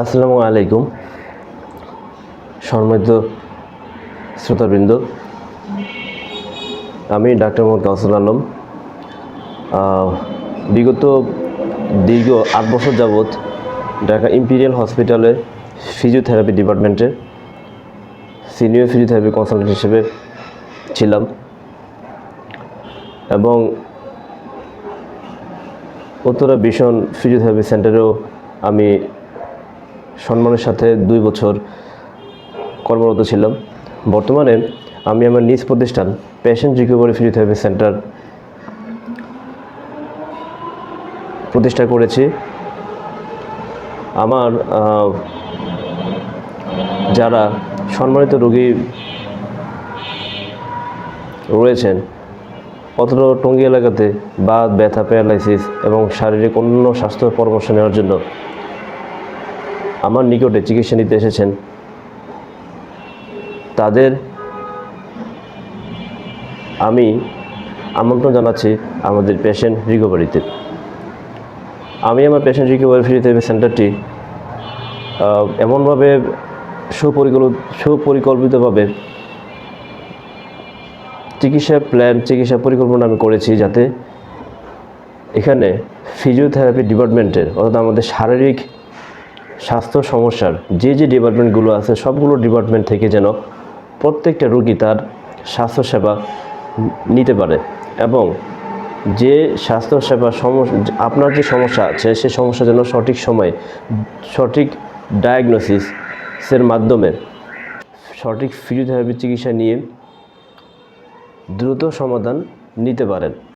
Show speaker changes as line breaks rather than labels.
আসসালামু আলাইকুম। সম্মানিত শ্রোতাবৃন্দ, আমি ডাক্তার মোহাম্মদ কাউসুল আলম। বিগত দীর্ঘ আট বছর যাবৎ ঢাকা ইম্পিরিয়াল হসপিটালে ফিজিওথেরাপি ডিপার্টমেন্টে সিনিয়র ফিজিওথেরাপি কনসালটেন্ট হিসেবে ছিলাম এবং উত্তরা ভীষণ ফিজিওথেরাপি সেন্টারেও আমি সম্মানের সাথে দুই বছর কর্মরত ছিলাম। বর্তমানে আমি আমার নিজ প্রতিষ্ঠান পেশেন্ট রিকভারি ফিজিওথেরাপি সেন্টার প্রতিষ্ঠা করেছি। আমার যারা সম্মানিত রোগী রয়েছেন অথবা টঙ্গী এলাকাতে বাত, ব্যথা, প্যারালাইসিস এবং শারীরিক অন্য স্বাস্থ্য পরামর্শ নেওয়ার জন্য আমার নিকটে চিকিৎসা নিতে এসেছেন। তাদের আমি আমন্ত্রণ জানাচ্ছি আমাদের পেশেন্ট রিকভারিতে। আমি আমার পেশেন্ট রিকভারি ফিজিওথেরাপি সেন্টারটি এমনভাবে সুপরিকল্প সুপরিকল্পিতভাবে চিকিৎসা প্ল্যান চিকিৎসা পরিকল্পনা আমি করেছি যাতে এখানে ফিজিওথেরাপি ডিপার্টমেন্টের অর্থাৎ আমাদের শারীরিক স্বাস্থ্য সমস্যার যে যে ডিপার্টমেন্টগুলো আছে, সবগুলো ডিপার্টমেন্ট থেকে যেন প্রত্যেকটা রোগী তার স্বাস্থ্যসেবা নিতে পারে এবং যে স্বাস্থ্যসেবা সমস্যা আপনার যে সমস্যা আছে, সে সমস্যা যেন সঠিক সময়ে, সঠিক ডায়াগনোসিসের মাধ্যমে সঠিক ফিজিওথেরাপি চিকিৎসা নিয়ে দ্রুত সমাধান নিতে পারেন।